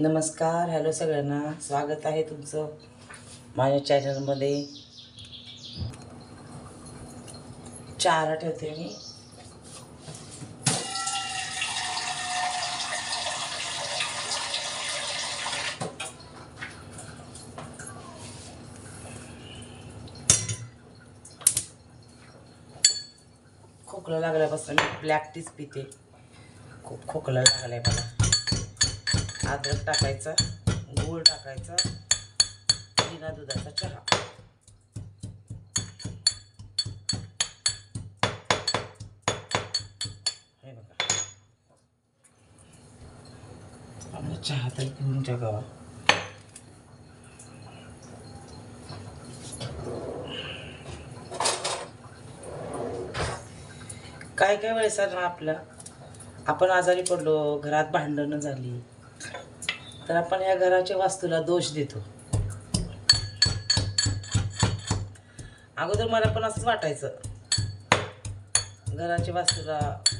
नमस्कार हॅलो सगळ्यांना. स्वागत आहे तुमचं माझ्या चॅनलमध्ये चारा ठेवते मी. खोकला लागल्यापासून मी ब्लॅक टीच पिते. खूप खोकला लागलाय मला. अद्रक टाकायचा गूळ टाकायचा बिना दुधाचा चहा. हे बघा. आपला चहा तर घेऊन जगावा काय काय वेळेस ना आपलं? आपण आजारी पडलो घरात भांडणं झाली तर आपण या घराच्या वास्तूला दोष देतो. अगोदर मला पण असंच वाटायचं. घराच्या वास्तूला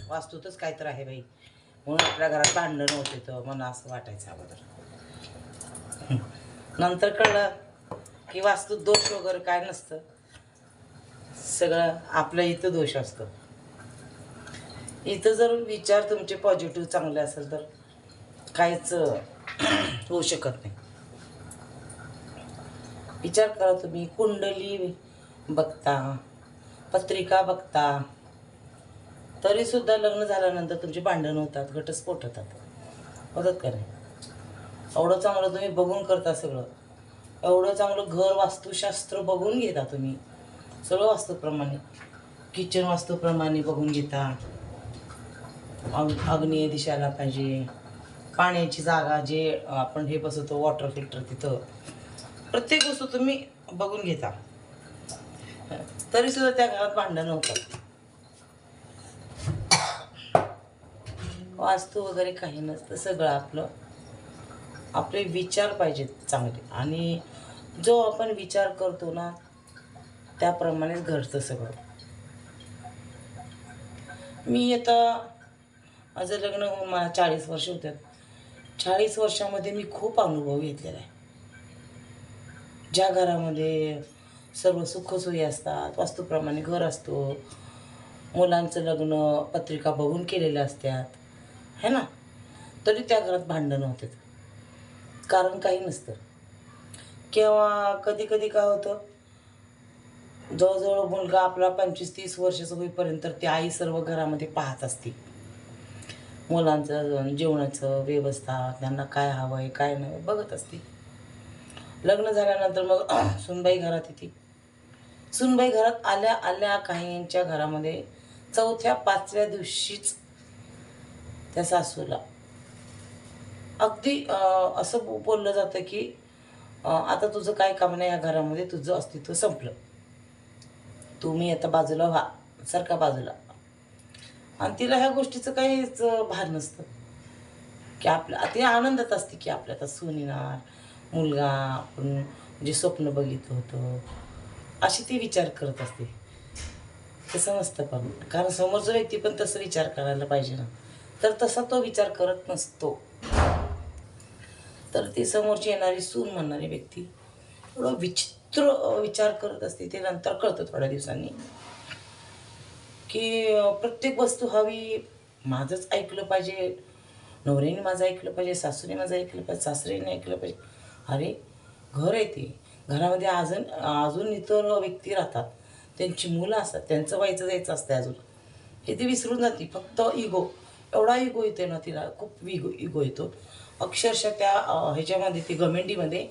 वास्तूतच काय तर आहे बाई. म्हणून आपल्या घरात भांडणं नव्हते तर मला असं वाटायचं अगोदर. नंतर कळलं की वास्तूत दोष वगैरे काय नसतं. सगळं आपल्या इथं दोष असतो. इथं जर विचार तुमचे पॉझिटिव्ह चांगले असेल तर काहीच होऊ शकत नाही. विचार करा तुम्ही कुंडली बघता पत्रिका बघता तरी सुद्धा लग्न झाल्यानंतर तुमचे भांडण होतात घटस्फोट होतात. होतात का नाही एवढं चांगलं तुम्ही बघून करता सगळं. एवढं चांगलं घर वास्तुशास्त्र बघून घेता तुम्ही. सगळं वास्तूप्रमाणे. किचन वास्तूप्रमाणे बघून घेता. अग अग्नीय दिशाला पाहिजे. पाण्याची जागा जे आपण हे बसवतो वॉटर फिल्टर तिथं प्रत्येक वस्तू तुम्ही बघून घेता. तरी सुद्धा त्या घरात भांडणं होतात वास्तू वगैरे काही नसतं सगळं आपलं आपले विचार पाहिजेत चांगले. आणि जो आपण विचार करतो ना त्याप्रमाणेच घडतं सगळं. मी आता माझं लग्न होऊन मला चाळीस वर्ष होतात चाळीस वर्षामध्ये मी खूप अनुभव घेतलेला आहे. ज्या घरामध्ये सर्व सुखसोयी असतात वास्तूप्रमाणे घर असतो मुलांचं लग्न पत्रिका बघून केलेल्या असतात है ना? तरी त्या घरात भांडणं होतात कारण काही नसतं. किंवा कधी कधी काय होतं? जवळजवळ मुलगा आपला पंचवीस तीस वर्षाचा होईपर्यंत ती आई सर्व घरामध्ये पाहत असते. मुलांचं जेवणाचं व्यवस्था त्यांना काय हवं आहे काय नाही बघत असते. लग्न झाल्यानंतर मग सुनबाई घरात येते. सुनबाई घरात आल्या आल्या काहींच्या घरामध्ये चौथ्या पाचव्या दिवशीच त्या सासूला. अगदी असं बोललं जातं की आता तुझं काय काम नाही या घरामध्ये तुझं अस्तित्व संपलं. तुम्ही आता बाजूला व्हा सारखा बाजूला. आणि तिला ह्या गोष्टीचं काहीच भार नसतं. की आपल्या ती आनंदात असते की आपल्या आता सून येणार मुलगा आपण जे स्वप्न बघितलं होतं अशी ती विचार करत असते. तसं नसतं पण. कारण समोरचा व्यक्ती पण तसं विचार करायला पाहिजे ना. तर तसा तो विचार करत नसतो. तर ती समोरची येणारी सून म्हणणारी व्यक्ती थोडं विचित्र विचार करत असते. ते नंतर कळतं थोड्या दिवसांनी. की प्रत्येक वस्तू हवी. माझंच ऐकलं पाहिजे. नवऱ्याने माझं ऐकलं पाहिजे सासूने माझं ऐकलं पाहिजे सासरेने ऐकलं पाहिजे. अरे घर आहे ते. घरामध्ये अजून अजून इतर व्यक्ती राहतात. त्यांची मुलं असतात. त्यांचं व्हायचं जायचं असतं अजून. हे ती विसरून जाते. फक्त इगो एवढा इगो येतो ना तिला. खूप इगो इगो येतो. अक्षरशः त्या ह्याच्यामध्ये ती गमेंडीमध्ये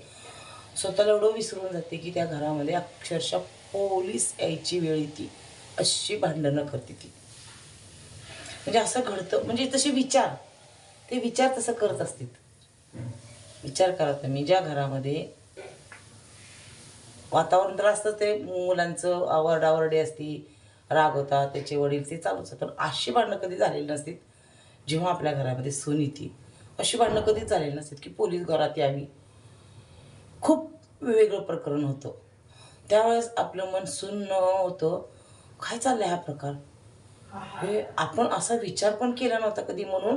स्वतःला एवढं विसरून जाते की त्या घरामध्ये अक्षरशः पोलीस यायची वेळ येते. अशी भांडणं करते ती. म्हणजे असं घडतं म्हणजे तसे विचार ते विचार तसं करत असतील. विचार करा तुम्ही ज्या घरामध्ये वातावरण तर असतं ते मुलांचं आवरडावरडे असती राग होता त्याचे वडील ते चालूच पण अशी भांडणं कधी झालेली नसतील जेव्हा आपल्या घरामध्ये सून येते. अशी भांडणं कधीच झालेली नसतील की पोलीस घरात यावी. खूप वेगळं प्रकरण होतं. त्यावेळेस आपलं मन सुन्न होतं काय चाललंय हा प्रकार? हे आपण असा विचार पण केला नव्हता कधी म्हणून?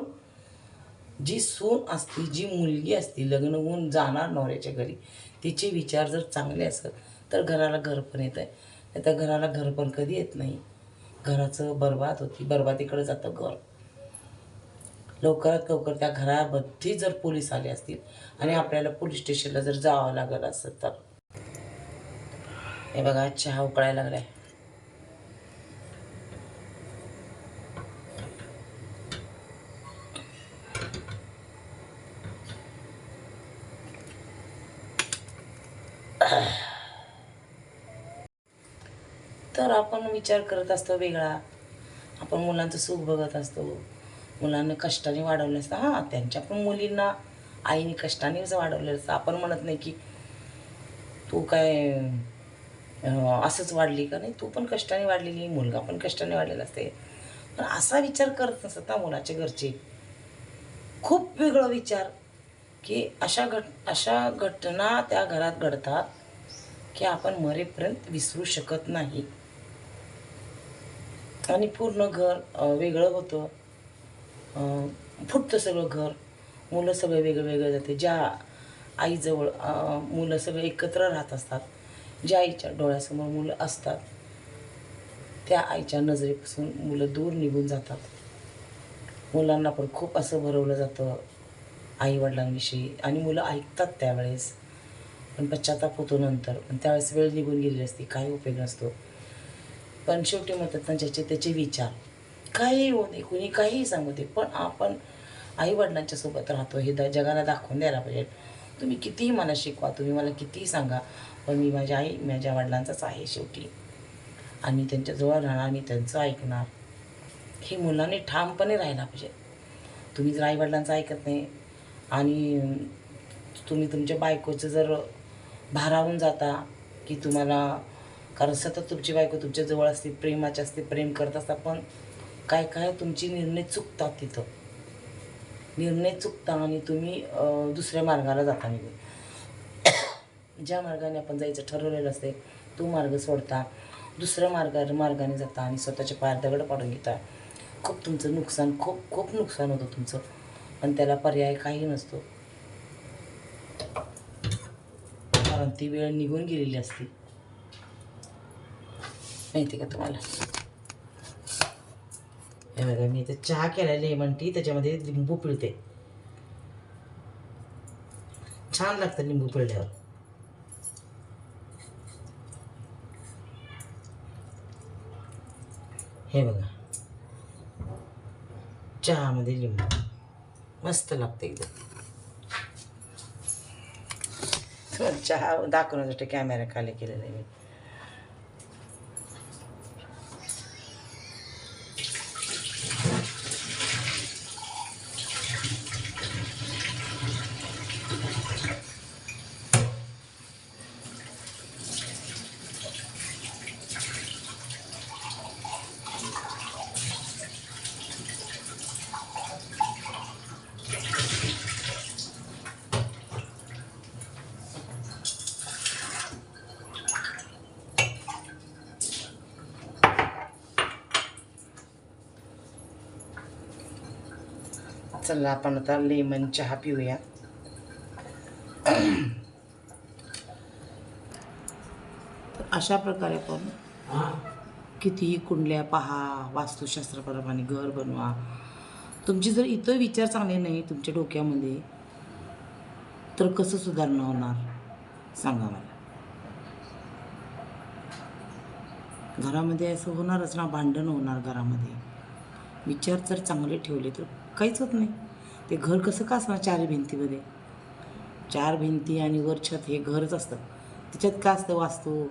जी सून असते जी मुलगी असते लग्न होऊन जाणार नवऱ्याच्या घरी तिचे विचार जर चांगले असेल तर घराला घर पण येतं आहे. नाही तर घराला घर पण कधी येत नाही. घराचं बरबाद होती बरबादीकडे जातं घर. लवकरात लवकर त्या घरामध्ये जर पोलीस आले असतील आणि आपल्याला पोलीस स्टेशनला जर जावं लागलं असतं तर. हे बघा चहा उकळायला लागलाय. तर आपण विचार करत असतो वेगळा. आपण मुलांचं सुख बघत असतो. मुलांना कष्टाने वाढवलं असतं. हां त्यांच्या पण मुलींना आईने कष्टानेच वाढवलेलं असतं. आपण म्हणत नाही की तू काय असंच वाढली का नाही? तू पण कष्टाने वाढलेली मुलगा पण कष्टाने वाढलेला असते. पण असा विचार करत नसत ना मुलाच्या घरचे. खूप वेगळा विचार की अशा घट अशा घटना त्या घरात घडतात की आपण मरेपर्यंत विसरू शकत नाही. आणि पूर्ण घर वेगळं होतं. फुटतं सगळं घर. मुलं सगळे वेगळं वेगळं जाते. ज्या आईजवळ मुलं सगळे एकत्र राहत असतात ज्या आईच्या डोळ्यासमोर मुलं असतात त्या आईच्या नजरेपासून मुलं दूर निघून जातात. मुलांना पण खूप असं भरवलं जातं आईवडिलांविषयी. आणि मुलं ऐकतात त्यावेळेस. पण पश्चाताप होतो नंतर. पण त्यावेळेस वेळ निघून गेलेली असते. काही उपयोग नसतो. पण शेवटी म्हणतात ना ज्याचे त्याचे विचार. काहीही होऊ दे कुणी काहीही सांगू दे पण आपण आईवडिलांच्या सोबत राहतो हे द जगाला दाखवून द्यायला पाहिजे. तुम्ही कितीही मला शिकवा तुम्ही मला कितीही सांगा पण मी माझ्या आई माझ्या वडिलांचाच आहे शेवटी. आणि त्यांच्याजवळ राहणार मी त्यांचं ऐकणार. हे मुलांनी ठामपणे राहायला पाहिजे. तुम्ही जर आईवडिलांचं ऐकत नाही आणि तुम्ही तुमच्या बायकोचं जर भारावून जाता की तुम्हाला कारण सतत तुमची बायको तुमच्या जवळ असते प्रेमाचे असते प्रेम करत असतात पण काय काय तुमची निर्णय चुकतात तिथं. निर्णय चुकता आणि तुम्ही दुसऱ्या मार्गाला जाता निघून. ज्या मार्गाने आपण जायचं ठरवलेलं असते तो मार्ग सोडता दुसऱ्या मार्गा मार्गाने जाता आणि स्वतःच्या पायात दगड पाडून घेता. खूप तुमचं नुकसान खूप खूप नुकसान होतं तुमचं. पण त्याला पर्याय काही नसतो. कारण ती वेळ निघून गेलेली असते. माहिती का तुम्हाला बघा मी इथे चहा केला लेमन टी त्याच्यामध्ये लिंबू पिळते छान लागतं लिंबू पिळल्यावर हे बघा चहामध्ये लिंबू। मस्त लागते एकदम। चहा दाखवण्यासाठी कॅमेरा खाली केलेला आहे मी. चला आपण आता लेमन चहा पिऊया तर अशा प्रकारे आपण कितीही कुंडल्या पहा वास्तुशास्त्राप्रमाणे घर बनवा. तुमची जर इतर विचार चांगले नाही तुमच्या डोक्यामध्ये तर कसं सुधारणा होणार? सांगा मला. घरामध्ये असं होणारच ना भांडण होणार घरामध्ये. विचार जर चांगले ठेवले तर काहीच होत नाही. ते घर कसं का असणार चार भिंतीमध्ये? चार भिंती आणि वर छत हे घरच असतं. त्याच्यात काय असतं वास्तू?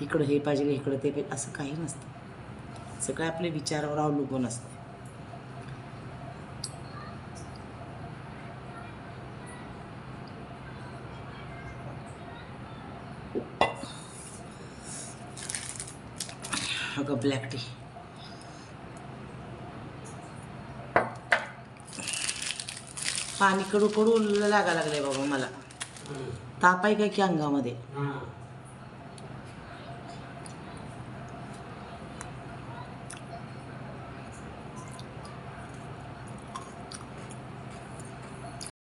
इकडं हे पाहिजे इकडं ते पाहिजे असं काही नसतं. सगळं आपल्या विचारावर अवलंबून असतं. अगं ब्लॅक टी पाणी कडू कडू लागा लागलंय बाबा मला. ताप आहे काय की अंगामध्ये?